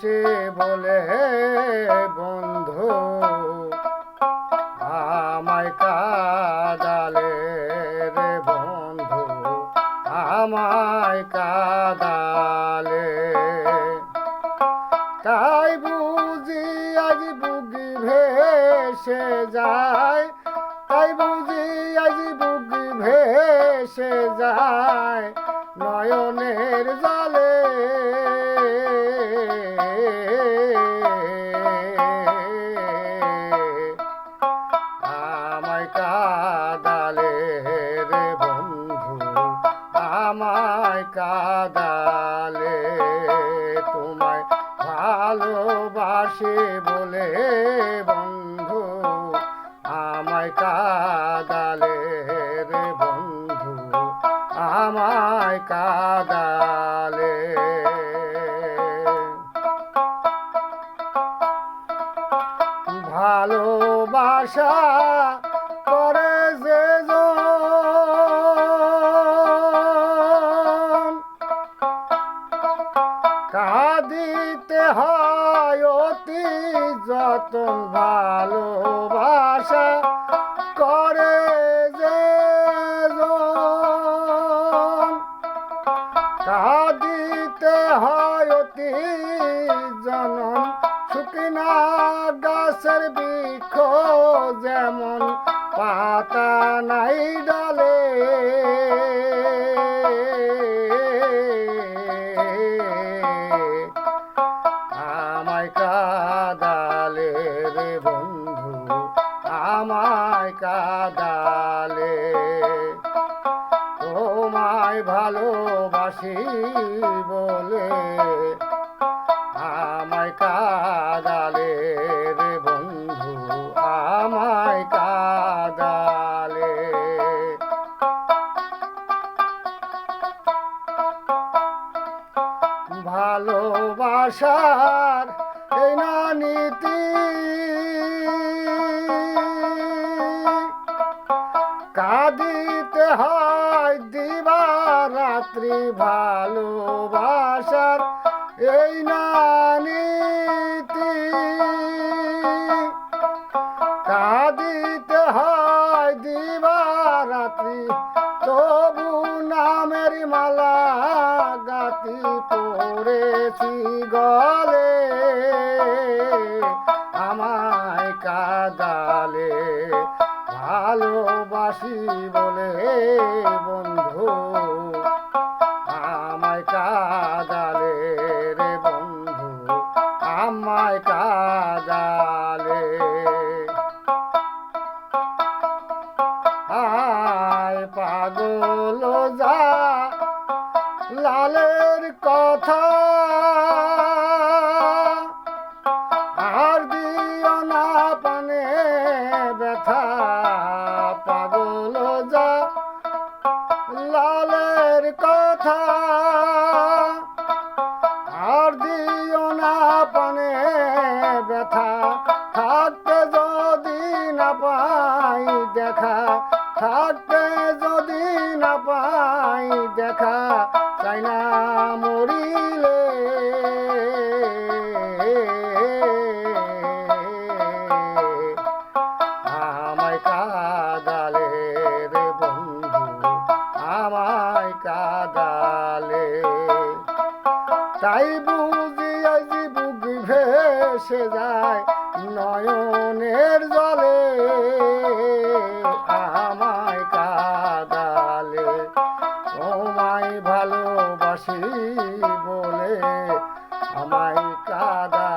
ভালোবাসে বলে বন্ধু, আমায় কাদালে রে বন্ধু, আমায় কাদালে। তাই বুঝি আজ বুগি ভেসে যায়, তাই বুঝি আজ বুগি ভেসে যায়, নয়নের জলে কাদালে রে বন্ধু, আমায় কাদালে তোমায় ভালোবাসে বলে বন্ধু, আমায় কাদালে রে বন্ধু, আমায় কাদালে। ভালোবাসা যতন ভালোবাসা করে যে দিতে হয় অতি জনন শুকিনা গাছের বৃক্ষ আমায় কাদালে, তোমায় ভালোবাসি বলে আমায় কাদালে রে বন্ধু, আমায় কাদালে। ভালোবাসার এই না নীতি কাঁদিতে হয় দিবা রাত্রি ভালোবাসার এই না নীতি কাঁদিতে হয় দিবা রাত্রি তবু নামের মালা গাতি পড়েছি গলে। আমায় কাদালে লালের কথা। আর দিও না পানে ব্যথা, পাগল যা। লালের কথা। আর দিও না পানে ব্যথা, থাকতে যদি না পাই দেখা, থাকতে যদি না পাই দেখা। চাই না মরিলে। আমায় কাদালে রে বন্ধু, আমায় কাদালে। তাই বুঝি আজ বুক ভেসে যায় নয়নের জলে। তোমায় ভালোবাসি বলে আমায় কাদা